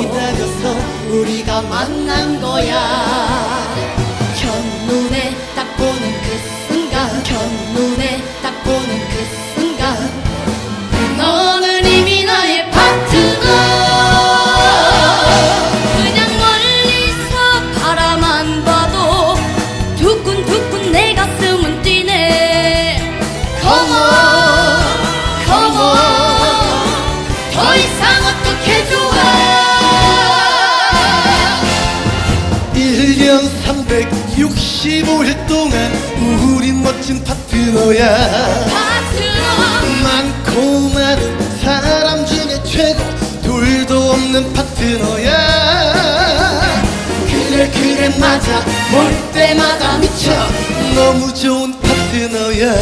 기다려서 우리가 만난 거야 365일 동안 우린 멋진 파트너야. 파트너 많고 많은 사람 중에 최고 둘도 없는 파트너야. 그래 그래 맞아. 볼 때마다 미쳐. 너무 좋은 파트너야.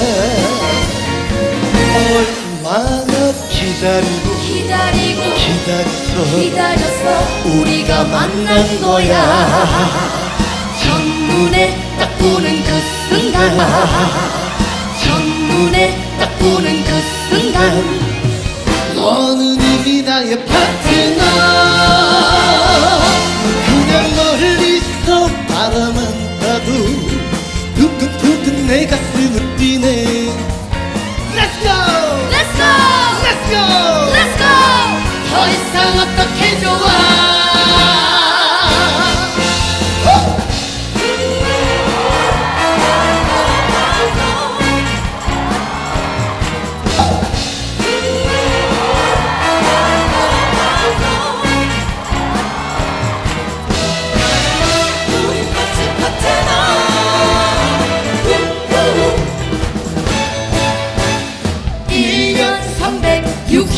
얼마나 기다리고 기다리고 기다려서 기다려서 우리가 만난 거야 첫눈에 딱 보는 그 순간 너는 이미 나의 파트너. 그냥 멀리서 바라만 봐도 두근두근 내 가슴을 뛰네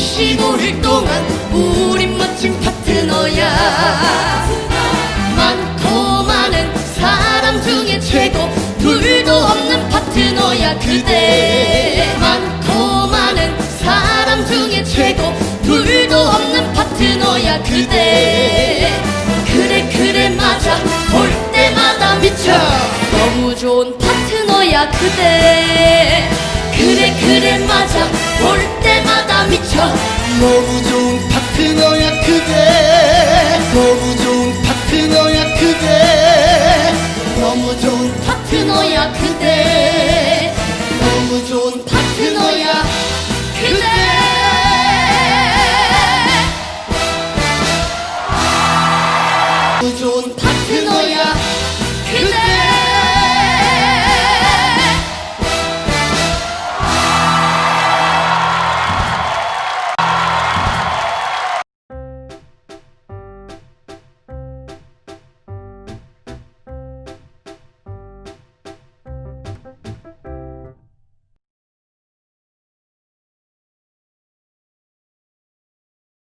365일 동안 우린 멋진 파트너야. 많고 많은 사람 중에 최고 둘도 없는 파트너야 그대. 많고 많은 사람 중에 최고 둘도 없는 파트너야 그대. 그래 그래 맞아. 볼 때마다 미쳐. 너무 좋은 파트너야 그대. 그래 그래 맞아. 볼 미쳐 너무 좋은 파트너야 그대 너무 좋은 파트너야 그대 너무 좋은 파트너야 그대